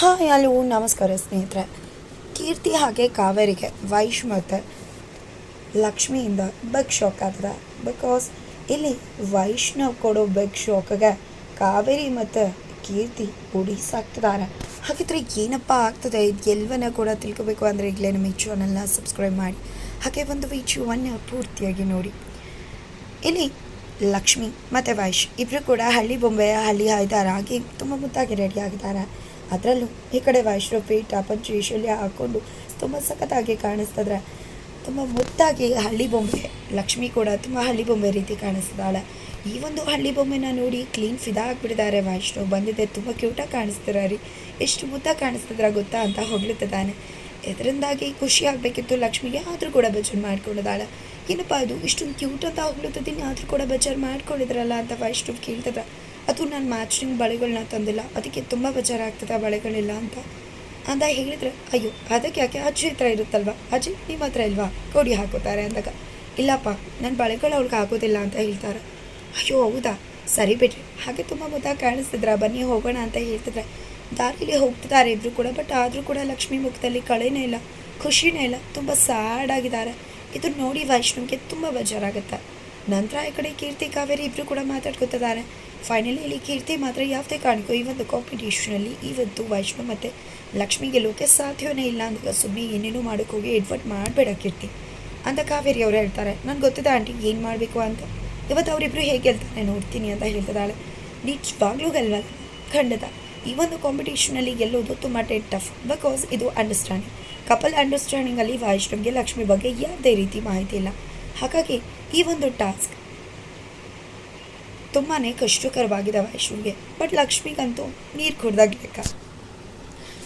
Hi hello ನಮಸ್ಕಾರ ಸ್ನೇಹಿತರೆ. ಕೀರ್ತಿ ಹಾಗೆ ಕಾವೇರಿಗೆ ವೈಶ್ ಮತ್ತು ಲಕ್ಷ್ಮಿಯಿಂದ ಬಿಗ್ ಶಾಕ್ ಆಗ್ತದೆ. ಬಿಕಾಸ್ ಇಲ್ಲಿ ವೈಷ್ಣವ್ ಕೊಡೋ ಬಿಗ್ ಶಾಕ್ಗೆ ಕಾವೇರಿ ಮತ್ತು ಕೀರ್ತಿ ಉಡಿಸಾಕ್ತಿದ್ದಾರೆ ಹಾಗಿದ್ರೆ ಏನಪ್ಪ ಆಗ್ತದೆ? ಇದು ಎಲ್ಲವನ್ನ ಕೂಡ ತಿಳ್ಕೊಬೇಕು ಅಂದರೆ ಈಗಲೇ ನಮ್ಮ ಈ ಚಾನಲ್ನ ಸಬ್ಸ್ಕ್ರೈಬ್ ಮಾಡಿ. ಹಾಗೆ ಒಂದು ವಿಡಿಯೋವನ್ನು ಪೂರ್ತಿಯಾಗಿ ನೋಡಿ. ಇಲ್ಲಿ ಲಕ್ಷ್ಮಿ ಮತ್ತು ವೈಶ್ ಇಬ್ಬರು ಕೂಡ ಹಳ್ಳಿ ಬೊಂಬೆಯ ಹಳ್ಳಿ ಹಾಯ್ದಾರಾಗಿ ತುಂಬ ಮುದ್ದಾಗಿ ರೆಡಿ ಆಗಿದ್ದಾರೆ. ಅದರಲ್ಲೂ ಈ ಕಡೆ ವೈಷ್ಣವ್ ಪೀಠ ಹಾಕ್ಕೊಂಡು ತುಂಬ ಸಖತ್ತಾಗಿ ಕಾಣಿಸ್ತದ್ರೆ ತುಂಬ ಮುತ್ತಾಗಿ ಹಳ್ಳಿ ಬೊಂಬೆ, ಲಕ್ಷ್ಮಿ ಕೂಡ ತುಂಬ ಹಳ್ಳಿ ಬೊಂಬೆ ರೀತಿ ಕಾಣಿಸ್ತಾಳೆ. ಈ ಒಂದು ಹಳ್ಳಿ ಬೊಂಬೆನ ನೋಡಿ ಕ್ಲೀನ್ ಫಿದಾ ಆಗಿಬಿಟ್ಟಿದ್ದಾರೆ ವೈಷ್ಣವ್. ಬಂದಿದೆ ತುಂಬ ಕ್ಯೂಟಾಗಿ ಕಾಣಿಸ್ತಾರೆ ರೀ. ಎಷ್ಟು ಮುದ್ದಾಗಿ ಕಾಣಿಸ್ತಿದ್ರ ಗೊತ್ತಾ ಅಂತ ಹೊಗಳುತ್ತಿದ್ದಾನೆ ಇದರಿಂದಾಗಿ ಖುಷಿ ಆಗಬೇಕಿತ್ತು ಲಕ್ಷ್ಮಿಗೆ, ಆದರೂ ಕೂಡ ಬೇಜಾರು ಮಾಡ್ಕೊಂಡಿದ್ದಾಳೆ. ಏನಪ್ಪ ಅದು, ಇಷ್ಟೊಂದು ಕ್ಯೂಟ್ ಅಂತ ಹೊಗಳುತ್ತಿದ್ದೀನಿ ಆದರೂ ಕೂಡ ಬೇಜಾರು ಮಾಡ್ಕೊಂಡಿದ್ರಲ್ಲ ಅಂತ ವೈಷ್ಣವ್ ಕೇಳ್ತದ ಅದು ನಾನು ಮ್ಯಾಚಿಂಗ್ ಬಳೆಗಳನ್ನ ತಂದಿಲ್ಲ. ಅದಕ್ಕೆ ತುಂಬ ಬೇಜಾರಾಗ್ತದೆ ಆ ಬಳೆಗಳಿಲ್ಲ ಅಂತ. ಅಂತ ಹೇಳಿದರೆ, ಅಯ್ಯೋ, ಅದಕ್ಕೆ ಯಾಕೆ ಅಜ್ಜಿ ಹತ್ರ ಇರುತ್ತಲ್ವಾ? ಅಜ್ಜಿ ನಿಮ್ಮ ಹತ್ರ ಇಲ್ವಾ? ಕೊಡಿ ಹಾಕೋತಾರೆ ಅಂದಾಗ. ಇಲ್ಲಪ್ಪ ನನ್ನ ಬಳೆಗಳು ಅವ್ಳಿಗೆ ಆಗೋದಿಲ್ಲ ಅಂತ ಹೇಳ್ತಾರೆ. ಅಯ್ಯೋ, ಹೌದಾ? ಸರಿ ಬಿಡ್ರಿ. ಹಾಗೆ ತುಂಬ ಮುದ್ದಾಗಿ ಕಾಣಿಸ್ತಿದ್ರ. ಬನ್ನಿ, ಹೋಗೋಣ ಅಂತ ಹೇಳ್ತಿದ್ರೆ. ದಾರಿಲಿ ಹೋಗ್ತಿದ್ದಾರೆ ಇಬ್ಬರು ಕೂಡ ಬಟ್ ಆದರೂ ಕೂಡ ಲಕ್ಷ್ಮಿ ಮುಖದಲ್ಲಿ ಕಳೆನೇ ಇಲ್ಲ. ಖುಷಿನೇ ಇಲ್ಲ. ತುಂಬ ಸ್ಯಾಡ್ ಆಗಿದ್ದಾರೆ. ಇದು ನೋಡಿ ವೈಷ್ಣವ್ಗೆ ತುಂಬ ಬೇಜಾರಾಗುತ್ತೆ. ನಂತರ ಈ ಕಡೆ ಕೀರ್ತಿ, ಕಾವೇರಿ ಇಬ್ಬರು ಕೂಡ ಮಾತಾಡ್ಕೊತಿದ್ದಾರೆ. ಫೈನಲಿ ಕೀರ್ತಿ ಮಾತ್ರ ಯಾವುದೇ ಕಾರಣಕ್ಕೂ ಈ ಒಂದು ಕಾಂಪಿಟೇಷನಲ್ಲಿ ಇವತ್ತು ವೈಷ್ಣು ಮತ್ತು ಲಕ್ಷ್ಮಿ ಗೆಲ್ಲೋಕೆ ಸಾಧ್ಯವೇ ಇಲ್ಲ ಅಂದಾಗ ಸುಮ್ಮನೆ ಏನೇನೋ ಮಾಡೋಕ್ಕೋಗಿ ಎಡ್ವರ್ಟ್ ಮಾಡಬೇಡ ಕೀರ್ತಿ. ಅಂತ ಕಾವೇರಿ ಅವರು ಹೇಳ್ತಾರೆ. ನನಗೆ ಗೊತ್ತಿದೆ ಆಂಟಿ ಏನು ಮಾಡಬೇಕು ಅಂತ. ಇವತ್ತು ಅವರಿಬ್ಬರು ಹೇಗೆ ಗೆಲ್ತಾರೆ ನೋಡ್ತೀನಿ ಅಂತ ಹೇಳ್ತದಾಳೆ ನಿಜವಾಗ್ಲೂ ಗೆಲ್ವಲ್ಲ. ಖಂಡಿತ. ಈ ಒಂದು ಕಾಂಪಿಟೇಷನಲ್ಲಿ ಗೆಲ್ಲೋದು ತುಂಬ ಟಫ್ ಬಿಕಾಸ್ ಇದು ಅಂಡರ್ಸ್ಟ್ಯಾಂಡಿಂಗ್ ಕಪಲ್ ಅಂಡರ್ಸ್ಟ್ಯಾಂಡಿಂಗಲ್ಲಿ ವೈಷ್ಣವ್ಗೆ ಲಕ್ಷ್ಮಿ ಬಗ್ಗೆ ಯಾವುದೇ ರೀತಿ ಮಾಹಿತಿ ಇಲ್ಲ. ಹಾಗಾಗಿ ಈ ಒಂದು ಟಾಸ್ಕ್ ತುಂಬಾ ಕಷ್ಟಕರವಾಗಿದ್ದಾವೆ ಐಶ್ವರ್ಗೆ ಬಟ್ ಲಕ್ಷ್ಮಿಗಂತೂ ನೀರು ಕುಡ್ದಾಗ ಲೆಕ್ಕ.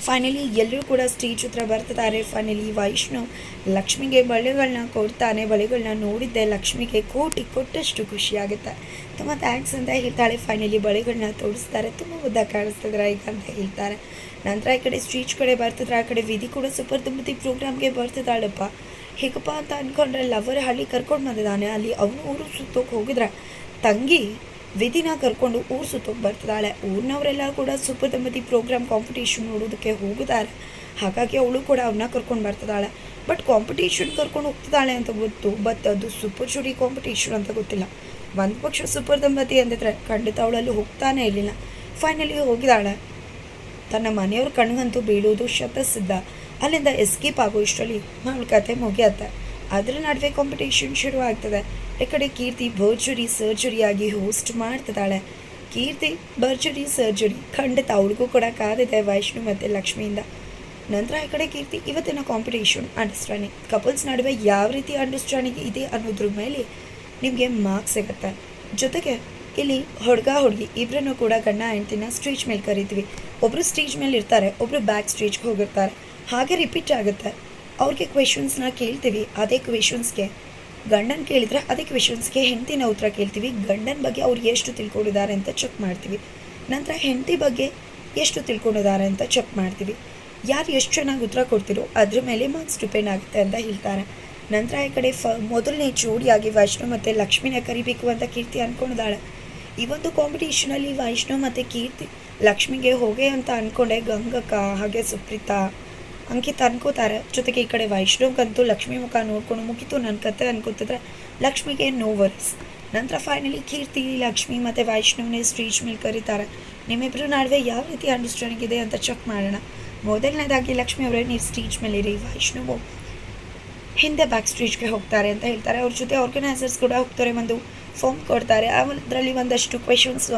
ಫೈನಲಿ ಎಲ್ಲರೂ ಕೂಡ ಸ್ಟೇಜ್ ಹತ್ರ ಬರ್ತಿದ್ದಾರೆ. ಫೈನಲಿ ವೈಷ್ಣು ಲಕ್ಷ್ಮಿಗೆ ಬಳೆಗಳನ್ನ ಕೊಡ್ತಾನೆ. ಬಳೆಗಳನ್ನ ನೋಡಿದ್ದೆ. ಲಕ್ಷ್ಮಿಗೆ ಕೋಟಿ ಕೊಟ್ಟಷ್ಟು ಖುಷಿಯಾಗುತ್ತೆ. ತುಂಬ ಥ್ಯಾಂಕ್ಸ್ ಅಂತ ಹೇಳ್ತಾಳೆ. ಫೈನಲಿ ಬಳೆಗಳನ್ನ ತೋರಿಸ್ತಾರೆ. ತುಂಬ ಉದ್ದ ಕಾಣಿಸ್ತಿದ್ರೆ ಈಗ ಅಂತ ಹೇಳ್ತಾರೆ. ನಂತರ ಈ ಕಡೆ ಸ್ಟೇಜ್ ಕಡೆ ಬರ್ತಿದ್ರೆ, ಆ ಕಡೆ ವಿಧಿ ಕೂಡ ಸೂಪರ್ ತುಂಬತಿ ಪ್ರೋಗ್ರಾಮ್ಗೆ ಬರ್ತಿದ್ದಾಳಪ್ಪ. ಹೇಗಪ್ಪ ಅಂತ ಅಂದ್ಕೊಂಡ್ರೆ ಲವರ್ ಹಳ್ಳಿ ಕರ್ಕೊಂಡು ಬಂದಿದ್ದಾನೆ. ಅಲ್ಲಿ ಅವನು ಊರು ಸುತ್ತೋಕೆ ಹೋಗಿದ್ರೆ. ತಂಗಿ ವಿಧಿನ ಕರ್ಕೊಂಡು ಊರು ಸುತ್ತೋಗಿ ಬರ್ತಿದ್ದಾಳೆ. ಊರಿನವರೆಲ್ಲ ಕೂಡ ಸೂಪರ್ ದಂಪತಿ ಪ್ರೋಗ್ರಾಮ್ ಕಾಂಪಿಟೇಷನ್ ನೋಡೋದಕ್ಕೆ ಹೋಗುತ್ತಾರೆ. ಹಾಗಾಗಿ ಅವಳು ಕೂಡ ಅವನ್ನ ಕರ್ಕೊಂಡು ಬರ್ತಿದ್ದಾಳೆ. ಬಟ್ ಕಾಂಪಿಟೇಷನ್ ಕರ್ಕೊಂಡು ಹೋಗ್ತಿದ್ದಾಳೆ ಅಂತ ಗೊತ್ತು. ಬಟ್ ಅದು ಸೂಪರ್ ಜೋಡಿ ಕಾಂಪಿಟೇಷನ್ ಅಂತ ಗೊತ್ತಿಲ್ಲ. ಒಂದು ಪಕ್ಷ ಸೂಪರ್ ದಂಪತಿ ಅಂದಿದ್ರೆ ಖಂಡಿತ ಅವಳಲ್ಲಿ ಹೋಗ್ತಾನೆ ಇರಲಿಲ್ಲ. ಫೈನಲಿ ಹೋಗಿದ್ದಾಳೆ. ತನ್ನ ಮನೆಯವ್ರ ಕಣ್ಗಂತೂ ಬೀಳೋದು ಶತಸಿದ್ಧ. ಅಲ್ಲಿಂದ ಎಸ್ಕೇಪ್ ಆಗೋ ಇಷ್ಟರಲ್ಲಿ ಅವಳ ಕತೆ ಮುಗಿಯತ್ತೆ. ಅದ್ರ ನಡುವೆ ಕಾಂಪಿಟೇಷನ್ ಶುರು ಆಗ್ತದೆ ಈ ಕಡೆ ಕೀರ್ತಿ ಭರ್ಜರಿ ಆಗಿ ಹೋಸ್ಟ್ ಮಾಡ್ತಿದ್ದಾಳೆ. ಕೀರ್ತಿ ಭರ್ಜುರಿ ಸರ್ಜರಿ ಖಂಡಿತ ಅವಳಿಗೂ ಕೂಡ ಕಾದಿದೆ ವೈಷ್ಣು ಮತ್ತು ಲಕ್ಷ್ಮಿಯಿಂದ. ನಂತರ ಈ ಕಡೆ ಕೀರ್ತಿ ಇವತ್ತಿನ ಕಾಂಪಿಟೇಷನ್ ಅಂಡರ್ಸ್ಟ್ಯಾಂಡಿಂಗ್. ಕಪಲ್ಸ್ ನಡುವೆ ಯಾವ ರೀತಿ ಅಂಡರ್ಸ್ಟ್ಯಾಂಡಿಂಗ್ ಇದೆ ಅನ್ನೋದ್ರ ಮೇಲೆ ನಿಮಗೆ ಮಾರ್ಕ್ಸ್ ಸಿಗುತ್ತೆ. ಜೊತೆಗೆ ಇಲ್ಲಿ ಹುಡುಗ ಹುಡುಗಿ ಇಬ್ಬರನ್ನು ಕೂಡ ಗಂಡ ಹೆಂಡ್ತಿನ ಸ್ಟೇಜ್ ಮೇಲೆ ಕರಿತೀವಿ. ಒಬ್ಬರು ಸ್ಟೇಜ್ ಮೇಲೆ ಇರ್ತಾರೆ ಒಬ್ಬರು ಬ್ಯಾಕ್ ಸ್ಟೇಜ್ಗೆ ಹೋಗಿರ್ತಾರೆ. ಹಾಗೆ ರಿಪೀಟ್ ಆಗುತ್ತೆ. ಅವ್ರಿಗೆ ಕ್ವೆಶನ್ಸ್ನ ಕೇಳ್ತೀವಿ. ಅದೇ ಕ್ವೆಶನ್ಸ್ಗೆ ಗಂಡನ ಕೇಳಿದರೆ ಅದೇ ಕ್ವೆಶನ್ಸ್ಗೆ ಹೆಂಡತಿನ ಉತ್ತರ ಕೇಳ್ತೀವಿ. ಗಂಡನ ಬಗ್ಗೆ ಅವ್ರು ಎಷ್ಟು ತಿಳ್ಕೊಂಡಿದ್ದಾರೆ ಅಂತ ಚೆಕ್ ಮಾಡ್ತೀವಿ. ನಂತರ ಹೆಂಡತಿ ಬಗ್ಗೆ ಎಷ್ಟು ತಿಳ್ಕೊಂಡಿದ್ದಾರೆ ಅಂತ ಚೆಕ್ ಮಾಡ್ತೀವಿ. ಯಾರು ಎಷ್ಟು ಚೆನ್ನಾಗಿ ಉತ್ತರ ಕೊಡ್ತೀರೋ ಅದ್ರ ಮೇಲೆ ಮಾರ್ಕ್ಸ್ ಡಿಪೆಂಡ್ ಆಗುತ್ತೆ ಅಂತ ಹೇಳ್ತಾರೆ. ನಂತರ ಈ ಕಡೆ ಫ ಮೊದಲನೇ ಜೋಡಿಯಾಗಿ ವೈಷ್ಣವ್ ಮತ್ತು ಲಕ್ಷ್ಮಿನ ಕರಿಬೇಕು ಅಂತ ಕೀರ್ತಿ ಅಂದ್ಕೊಂಡಿದ್ದಾಳೆ ಈ ಒಂದು ಕಾಂಪಿಟೇಷನಲ್ಲಿ ವೈಷ್ಣವ್ ಮತ್ತು ಕೀರ್ತಿ ಲಕ್ಷ್ಮಿಗೆ ಹೋಗೆ ಅಂತ ಅಂದ್ಕೊಂಡೆ ಗಂಗಕ್ಕ, ಹಾಗೆ ಸುಪ್ರೀತಾ. ಅಂಕಿತ ಅನ್ಕೋತಾರೆ ಜೊತೆಗೆ ಈ ಕಡೆ ವೈಷ್ಣವ್ಗಂತೂ ಲಕ್ಷ್ಮಿ ಮುಖ ನೋಡ್ಕೊಂಡು ಮುಗಿತು. ನನ್ನ ಕತೆ ಅನ್ಕೋತಿದ್ರೆ ಲಕ್ಷ್ಮಿಗೆ ನೋ ವರ್ಸ್ ನಂತರ ಫೈನಲಿ ಕೀರ್ತಿ, ಲಕ್ಷ್ಮಿ ಮತ್ತು ವೈಷ್ಣವ್ನೇ ಸ್ಟೇಜ್ ಮೇಲೆ ಕರೀತಾರೆ. ನಿಮ್ಮಿಬ್ಬರು ನಡುವೆ ಯಾವ ರೀತಿ ಅಂಡರ್ಸ್ಟ್ಯಾಂಡಿಂಗ್ ಇದೆ ಅಂತ ಚೆಕ್ ಮಾಡೋಣ. ಮೊದಲನೇದಾಗಿ ಲಕ್ಷ್ಮಿ ಅವರೇ, ನೀವು ಸ್ಟೇಜ್ ಮೇಲೆ ಇರಿ ವೈಷ್ಣವು ಹಿಂದೆ ಬ್ಯಾಕ್ ಸ್ಟೇಜ್ಗೆ ಹೋಗ್ತಾರೆ ಅಂತ ಹೇಳ್ತಾರೆ. ಅವ್ರ ಜೊತೆ ಆರ್ಗನೈಸರ್ಸ್ ಕೂಡ ಹೋಗ್ತಾರೆ, ಒಂದು ಫಾರ್ಮ್ ಕೊಡ್ತಾರೆ. ಅದರಲ್ಲಿ ಒಂದಷ್ಟು ಕ್ವೆಶನ್ಸ್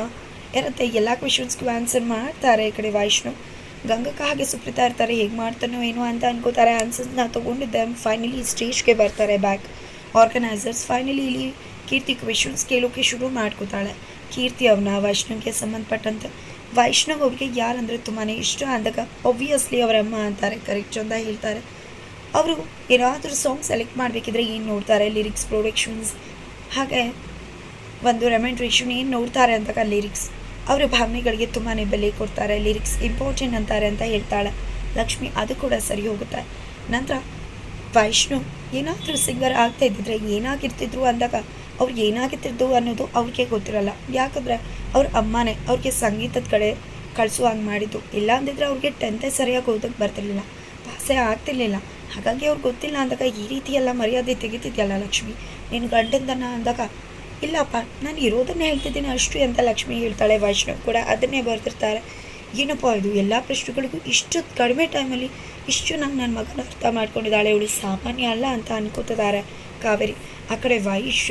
ಇರುತ್ತೆ. ಎಲ್ಲ ಕ್ವೆಶನ್ಸ್ಗೂ ಆನ್ಸರ್ ಮಾಡ್ತಾರೆ ಈ ಕಡೆ ವೈಷ್ಣವ್. ಗಂಗಕ್ಕ ಹಾಗೆ ಸುಪ್ರೀತಾ ಇರ್ತಾರೆ, ಹೇಗೆ ಮಾಡ್ತಾನೋ ಏನೋ ಅಂತ ಅನ್ಕೋತಾರೆ. ಆನ್ಸರ್ಸ್ನ ತೊಗೊಂಡಿದ್ದೆ. ಫೈನಲಿ ಸ್ಟೇಜ್ಗೆ ಬರ್ತಾರೆ ಬ್ಯಾಕ್ ಆರ್ಗನೈಸರ್ಸ್ ಫೈನಲಿ ಇಲ್ಲಿ ಕೀರ್ತಿ ಕ್ವೆಶನ್ಸ್ ಕೇಳೋಕೆ ಶುರು ಮಾಡ್ಕೋತಾಳೆ. ಕೀರ್ತಿ ಅವನ ವೈಷ್ಣವ್ಗೆ ಸಂಬಂಧಪಟ್ಟಂತೆ. ವೈಷ್ಣವ್ ಅವ್ರಿಗೆ ಯಾರಂದರೆ ತುಂಬಾ ಇಷ್ಟ. ಅಂದಾಗ ಒಬ್ವಿಯಸ್ಲಿ ಅವರ ಅಮ್ಮ ಅಂತಾರೆ. ಕರೆಕ್ಟ್ ಅಂತ ಹೇಳ್ತಾರೆ. ಅವರು ಏನಾದರೂ ಸಾಂಗ್ ಸೆಲೆಕ್ಟ್ ಮಾಡಬೇಕಿದ್ರೆ ಏನು ನೋಡ್ತಾರೆ? ಲಿರಿಕ್ಸ್ ಪ್ರೊಡಕ್ಷನ್ಸ್ ಹಾಗೆ ಒಂದು ರೆಮೆಂಟ್ರೇಷನ್ ಏನು ನೋಡ್ತಾರೆ ಅಂದಾಗ ಲಿರಿಕ್ಸ್ ಅವರ ಭಾವನೆಗಳಿಗೆ ತುಂಬಾ ಬೆಲೆ ಕೊಡ್ತಾರೆ ಲಿರಿಕ್ಸ್ ಇಂಪಾರ್ಟೆಂಟ್ ಅಂತಾರೆ ಅಂತ ಹೇಳ್ತಾಳೆ. ಲಕ್ಷ್ಮಿ ಅದು ಕೂಡ ಸರಿ ಹೋಗುತ್ತೆ. ನಂತರ ವೈಷ್ಣು, ಏನಾದರೂ ಸಿಂಗರ್ ಆಗ್ತಾ ಇದ್ದಿದ್ರೆ ಏನಾಗಿರ್ತಿದ್ರು ಅಂದಾಗ ಅವ್ರಿಗೆ ಏನಾಗಿರ್ತಿದ್ರು ಅನ್ನೋದು ಅವ್ರಿಗೆ ಗೊತ್ತಿರಲ್ಲ. ಯಾಕಂದರೆ ಅವ್ರ ಅಮ್ಮನೇ ಅವ್ರಿಗೆ ಸಂಗೀತದ ಕಡೆ ಕಳಿಸುವ ಹಂಗೆ ಮಾಡಿದ್ದು. ಇಲ್ಲ ಅಂದಿದ್ರೆ ಅವ್ರಿಗೆ ಟೆಂತೆ ಸರಿಯಾಗಿ ಓದಕ್ಕೆ ಬರ್ತಿರ್ಲಿಲ್ಲ. ಪಾಸೇ ಆಗ್ತಿರ್ಲಿಲ್ಲ. ಹಾಗಾಗಿ ಅವ್ರಿಗೆ ಗೊತ್ತಿಲ್ಲ ಅಂದಾಗ ಈ ರೀತಿಯೆಲ್ಲ ಮರ್ಯಾದೆ ತೆಗಿತಿದ್ಯಲ್ಲ ಲಕ್ಷ್ಮಿ? ನೀನು ಗಂಡಂದನ ಅಂದಾಗ ಇಲ್ಲಪ್ಪ, ನಾನು ಇರೋದನ್ನೇ ಹೇಳ್ತಿದ್ದೀನಿ. ಅಷ್ಟು ಅಂತ ಲಕ್ಷ್ಮಿ ಹೇಳ್ತಾಳೆ, ವೈಷ್ಣವ್ ಕೂಡ ಅದನ್ನೇ ಬರ್ತಿರ್ತಾರೆ ಏನಪ್ಪ ಇದು? ಎಲ್ಲ ಪ್ರಶ್ನೆಗಳಿಗೂ ಇಷ್ಟು ಕಡಿಮೆ ಟೈಮಲ್ಲಿ ಇಷ್ಟು ನಂಗೆ ನನ್ನ ಮಗನ ಅರ್ಥ ಮಾಡ್ಕೊಂಡಿದ್ದಾಳೆ. ಇವಳು ಸಾಮಾನ್ಯ ಅಲ್ಲ ಅಂತ ಅನ್ಕೋತಿದ್ದಾರೆ ಕಾವೇರಿ. ಆ ಕಡೆ ವೈಶ್,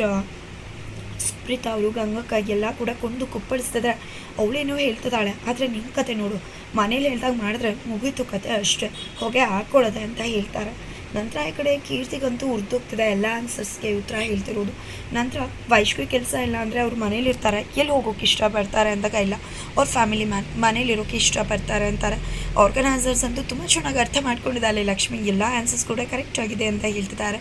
ಸ್ಪ್ರಿತ್ ಅವರು ಗಂಗಕ್ಕ ಎಲ್ಲ ಕೂಡ ಕೊಂದು ಕುಪ್ಪಳಿಸ್ತಿದ್ರೆ ಅವಳೇನೋ ಹೇಳ್ತಿದ್ದಾಳೆ. ಆದರೆ ನಿಮ್ಮ ಕತೆ ನೋಡು, ಮನೇಲಿ ಹೇಳ್ದಾಗ ಮಾಡಿದ್ರೆ ಮುಗೀತು ಕತೆ ಅಷ್ಟೇ. ಹೊಗೆ ಹಾಕ್ಕೊಳ್ಳೋದೆ ಅಂತ ಹೇಳ್ತಾರೆ. ನಂತರ ಈ ಕಡೆ ಕೀರ್ತಿಗಂತೂ ಉರ್ದೋಗ್ತಿದೆ ಎಲ್ಲ ಆನ್ಸರ್ಸ್ಗೆ ಉತ್ತರ ಹೇಳ್ತಿರೋದು. ನಂತರ ವೈಶ್ವಿಕ ಕೆಲಸ ಇಲ್ಲ ಅಂದರೆ ಅವ್ರು ಮನೇಲಿರ್ತಾರೆ ಎಲ್ಲಿ ಹೋಗೋಕೆ ಇಷ್ಟಪಡ್ತಾರೆ ಅಂದಾಗ ಇಲ್ಲ. ಅವ್ರ ಫ್ಯಾಮಿಲಿ ಮ್ಯಾನ್ ಮನೇಲಿರೋಕೆ ಇಷ್ಟಪಡ್ತಾರೆ ಅಂತಾರೆ. ಆರ್ಗನೈಸರ್ಸ್ ಅಂತೂ ತುಂಬ ಚೆನ್ನಾಗಿ ಅರ್ಥ ಮಾಡ್ಕೊಂಡಿದ್ದಾರೆ ಲಕ್ಷ್ಮಿ ಎಲ್ಲ ಆನ್ಸರ್ಸ್ ಕೂಡ ಕರೆಕ್ಟ್ ಆಗಿದೆ ಅಂತ ಹೇಳ್ತಿದ್ದಾರೆ.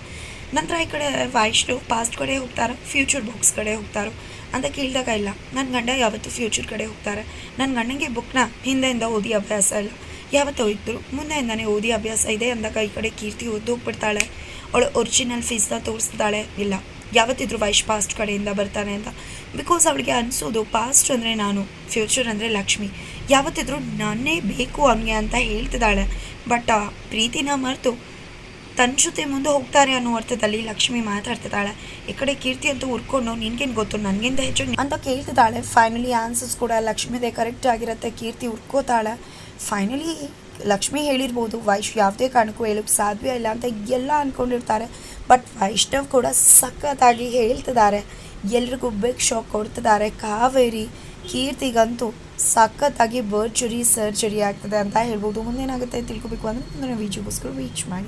ನಂತರ ಈ ಕಡೆ ವೈಷ್ಣು ಪಾಸ್ಟ್ ಕಡೆ ಹೋಗ್ತಾರೆ. ಫ್ಯೂಚರ್ ಬುಕ್ಸ್ ಕಡೆ ಹೋಗ್ತಾರೆ. ಅಂತ ಕೇಳಿದಾಗ ಇಲ್ಲ. ನನ್ನ ಗಂಡ ಯಾವತ್ತೂ ಫ್ಯೂಚರ್ ಕಡೆ ಹೋಗ್ತಾರೆ. ನನ್ನ ಗಂಡನಿಗೆ ಬುಕ್ನ ಹಿಂದೆಯಿಂದ ಓದಿ ಅಭ್ಯಾಸ ಇಲ್ಲ. ಯಾವತ್ತೂ ಇದ್ದರು ಮುಂದೆಯಿಂದಾನೆ ಓದಿ ಅಭ್ಯಾಸ ಇದೆ ಅಂದಾಗ ಈ ಕಡೆ ಕೀರ್ತಿ ಓದಿ ಹೋಗ್ಬಿಡ್ತಾಳೆ. ಅವಳು ಒರಿಜಿನಲ್ ಫೀಸ್ನ ತೋರಿಸ್ತಾಳೆ. ಇಲ್ಲ, ಯಾವತ್ತಿದ್ರು ವೈಶ್ ಪಾಸ್ಟ್ ಕಡೆಯಿಂದ ಬರ್ತಾನೆ ಅಂತ. ಬಿಕಾಸ್ ಅವಳಿಗೆ ಅನಿಸೋದು ಪಾಸ್ಟ್ ಅಂದರೆ ನಾನು ಫ್ಯೂಚರ್ ಅಂದರೆ ಲಕ್ಷ್ಮಿ. ಯಾವತ್ತಿದ್ರು ನಾನೇ ಬೇಕು ಅವನಿಗೆ ಅಂತ ಹೇಳ್ತಿದ್ದಾಳೆ. ಬಟ್ ಆ ಪ್ರೀತಿನ ಮರೆತು ತನ್ನ ಜೊತೆ ಮುಂದೆ ಹೋಗ್ತಾರೆ ಅನ್ನೋ ಅರ್ಥದಲ್ಲಿ ಲಕ್ಷ್ಮಿ ಮಾತಾಡ್ತಿದ್ದಾಳೆ. ಈ ಕಡೆ ಕೀರ್ತಿ ಅಂತ ಉರ್ಕೊಂಡು ನಿನ್ಗೇನು ಗೊತ್ತು, ನನಗಿಂತ ಹೆಚ್ಚು ಅಂತ ಕೇಳ್ತಿದ್ದಾಳೆ. ಫೈನಲಿ ಆನ್ಸರ್ಸ್ ಕೂಡ ಲಕ್ಷ್ಮಿದೇ ಕರೆಕ್ಟ್ ಆಗಿರುತ್ತೆ. ಕೀರ್ತಿ ಉರ್ಕೋತಾಳೆ ಫೈನಲಿ ಲಕ್ಷ್ಮಿ ಹೇಳಿರ್ಬೋದು, ವೈಶ್, ಯಾವುದೇ ಕಾರಣಕ್ಕೂ ಹೇಳೋಕ್ಕೆ ಸಾಧ್ಯ ಇಲ್ಲ ಅಂತ ಎಲ್ಲ ಅಂದ್ಕೊಂಡಿರ್ತಾರೆ ಬಟ್ ವೈಷ್ಣವ್ ಕೂಡ ಸಖತ್ತಾಗಿ ಹೇಳ್ತಿದ್ದಾರೆ. ಎಲ್ರಿಗೂ ಬಿಗ್ ಶಾಕ್ ಕೊಡ್ತಿದ್ದಾರೆ. ಕಾವೇರಿ ಕೀರ್ತಿಗಂತೂ ಸಖತ್ತಾಗಿ ಬರ್ಜರಿ ಸರ್ಜರಿ ಆಗ್ತದೆ ಅಂತ ಹೇಳ್ಬೋದು. ಮುಂದೇನಾಗುತ್ತೆ ತಿಳ್ಕೊಬೇಕು ಅಂದರೆ ಮುಂದಿನ ವಿಡಿಯೋಗೋಸ್ಕರ ವೀಚ್ ಮಾಡಿ.